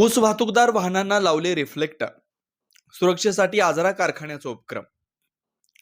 ऊस वाहतूकदार वाहनांना लावले रिफ्लेक्टर सुरक्षेसाठी आजरा कारखान्याचा उपक्रम.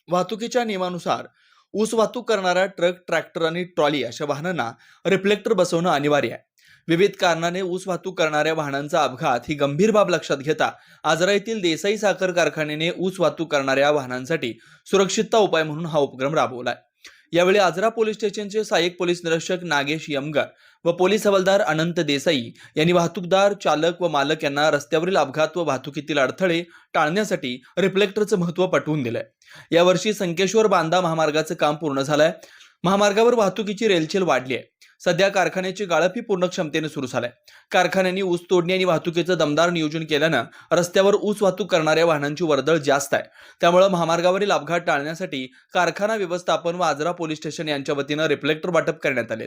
वाहतुकीच्या नियमानुसार ऊस वाहतूक करणाऱ्या ट्रक ट्रॅक्टर आणि ट्रॉली अशा वाहनांना रिफ्लेक्टर बसवणं अनिवार्य आहे. विविध कारणाने ऊस वाहतूक करणाऱ्या वाहनांचा अपघात ही गंभीर बाब लक्षात घेता आजरा येथील देसाई साखर कारखान्याने ऊस वाहतूक करणाऱ्या वाहनांसाठी सुरक्षितता उपाय म्हणून हा उपक्रम राबवला आहे यावेळी आजरा पोलीस स्टेशनचे सहाय्यक पोलीस निरीक्षक नागेश यमगार व पोलीस हवालदार अनंत देसाई यांनी वाहतूकदार चालक व मालक यांना रस्त्यावरील अपघात व वाहतुकीतील अडथळे टाळण्यासाठी रिफ्लेक्टरचं महत्त्व पटवून दिलंय. यावर्षी संकेश्वर बांदा महामार्गाचं काम पूर्ण झालंय. महामार्गावर वाहतुकीची रेलचेल वाढली आहे. सध्या कारखान्याची गाळपही पूर्ण क्षमतेने सुरू झालाय. कारखान्यांनी ऊस तोडणी आणि वाहतुकीचं दमदार नियोजन केल्यानं रस्त्यावर ऊस वाहतूक करणाऱ्या वाहनांची वर्दळ जास्त आहे. त्यामुळे महामार्गावरील अपघात टाळण्यासाठी कारखाना व्यवस्थापन व आजरा पोलीस स्टेशन यांच्या वतीनं रिफ्लेक्टर वाटप करण्यात आले.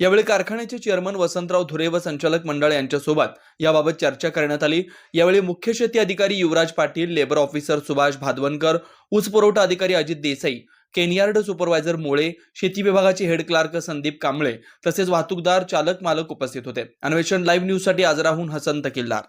यावेळी कारखान्याचे चेअरमन वसंतराव धुरे व संचालक मंडळ यांच्यासोबत याबाबत चर्चा करण्यात आली. यावेळी मुख्य शेती अधिकारी युवराज पाटील लेबर ऑफिसर सुभाष भादवनकर ऊस पुरवठा अधिकारी Ajit Desai cane yard supervisor Mole शेती विभागाचे हेड क्लार्क संदीप कांबळे तसेच वाहतूकदार चालक मालक उपस्थित होते. अन्वेषण लाईव्ह न्यूजसाठी आजराहून हसन तकिल्लार